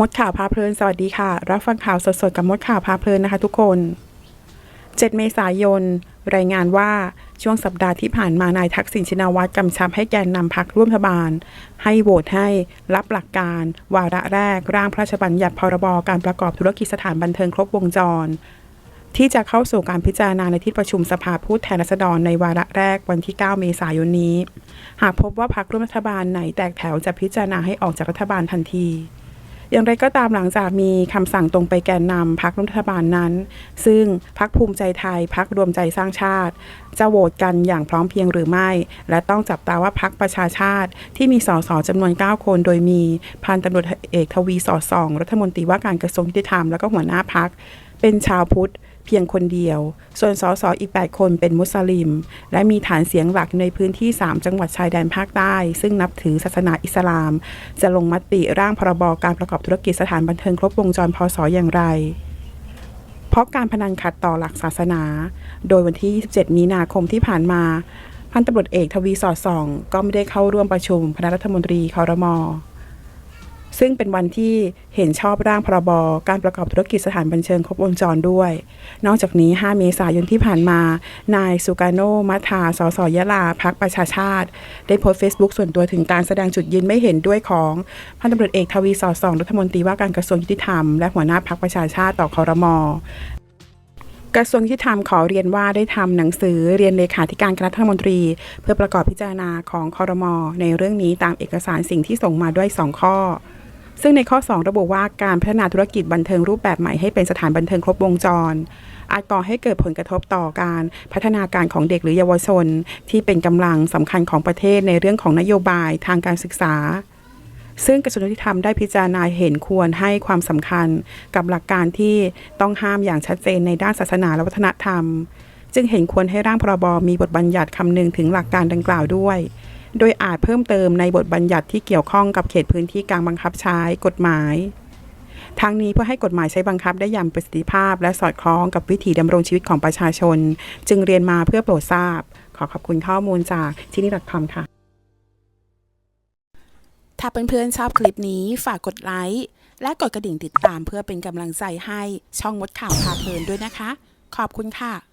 มดข่าวพาเพลิน สวัสดีค่ะ รับฟังข่าวสดๆ กับมดข่าวพาเพลินนะคะทุกคน 7 เมษายน รายงานว่าช่วงสัปดาห์ที่ผ่านมานายทักษิณชินวัตรกำชับให้แกนนำพักร่วมรัฐบาล ให้โหวตให้รับหลักการ วาระแรก ร่างพระราชบัญญัติพรบการประกอบธุรกิจสถานบันเทิงครบวงจร ที่จะเข้าสู่การพิจารณาในที่ประชุมสภาผู้แทนราษฎรในวาระแรกวันที่ 9 เมษายนนี้ หากพบว่าพรรคร่วมรัฐบาลไหนแตกแถวจะพิจารณาให้ออกจากรัฐบาลทันที อย่างไรก็ตามหลังจากมีคำสั่งตรงไปแกนนำพักรัฐบาลนั้น ซึ่งพักภูมิใจไทยพักรวมใจสร้างชาติ จะโหวตกันอย่างพร้อมเพียงหรือไม่ และต้องจับตาว่าพักประชาชาติ ที่มีสสจำนวน 9 คน โดยมีพันตำรวจเอกทวีสอดส่อง รัฐมนตรีว่าการกระทรวงยุติธรรมและก็หัวหน้าพักเป็นชาวพุทธ เพียงคนเดียว ส่วนสสอีก 8 คนเป็นมุสลิม และมีฐานเสียงหลักในพื้นที่ 3 จังหวัดชายแดนภาคใต้ ซึ่งนับถือศาสนาอิสลาม จะลงมติร่างพรบการประกอบธุรกิจสถานบันเทิงครบวงจรพศอย่างไร เพราะการพนันขัดต่อหลักศาสนา โดยวันที่ 27 มีนาคมที่ผ่านมาพันตำรวจเอกทวีสอดส่อง ก็ไม่ได้เข้าร่วมประชุมคณะรัฐมนตรีคอรมอ ซึ่งเป็นวันที่เห็นชอบร่างพรบการประกอบธุรกิจสถานบันเทิงครบวงจรด้วย นอกจากนี้ 5 เมษายนที่ผ่านมา นายสุกาโนมัทาสสยะลาพักประชาชาติ ได้โพสต์เฟซบุ๊กส่วนตัวถึงการแสดงจุดยืนไม่เห็นด้วยของพันตำรวจเอกทวีสอดส่องรัฐมนตรีว่าการกระทรวงยุติธรรมและหัวหน้าพักประชาชาติต่อคอรมอกระทรวงยุติธรรมขอเรียนว่าได้ทำหนังสือเรียนเลขาธิการคณะรัฐมนตรี เพื่อประกอบพิจารณาของคอรมอในเรื่องนี้ตามเอกสารสิ่งที่ส่งมาด้วย 2 ข้อ ซึ่งในข้อ 2 ระบุว่าการพัฒนาธุรกิจบันเทิงรูปแบบใหม่ให้เป็นสถานบันเทิงครบวงจร อาจก่อให้เกิดผลกระทบต่อการพัฒนาการของเด็กหรือเยาวชน ที่เป็นกำลังสำคัญของประเทศในเรื่องของนโยบายทางการศึกษา ซึ่งกระทรวงยุติธรรมได้พิจารณาเห็นควรให้ความสำคัญกับหลักการที่ต้องห้ามอย่างชัดเจนในด้านศาสนาและวัฒนธรรม จึงเห็นควรให้ร่างพรบมีบทบัญญัติคำนึงถึงหลักการดังกล่าวด้วย โดยอาจเพิ่มเติมในบทบัญญัติที่เกี่ยวข้องกับเขตพื้นที่การบังคับใช้กฎหมาย ทั้งนี้เพื่อให้กฎหมายใช้บังคับได้อย่างประสิทธิภาพ และสอดคล้องกับวิถีดำรงชีวิตของประชาชน จึงเรียนมาเพื่อโปรดทราบ ขอขอบคุณข้อมูลจากที่นี่ดัคอมค่ะ ถ้าเพื่อนๆชอบคลิปนี้ฝากกดไลค์และกดกระดิ่งติดตามเพื่อเป็นกำลังใจให้ช่องมดข่าวพาเพลินด้วยนะคะ ขอบคุณค่ะ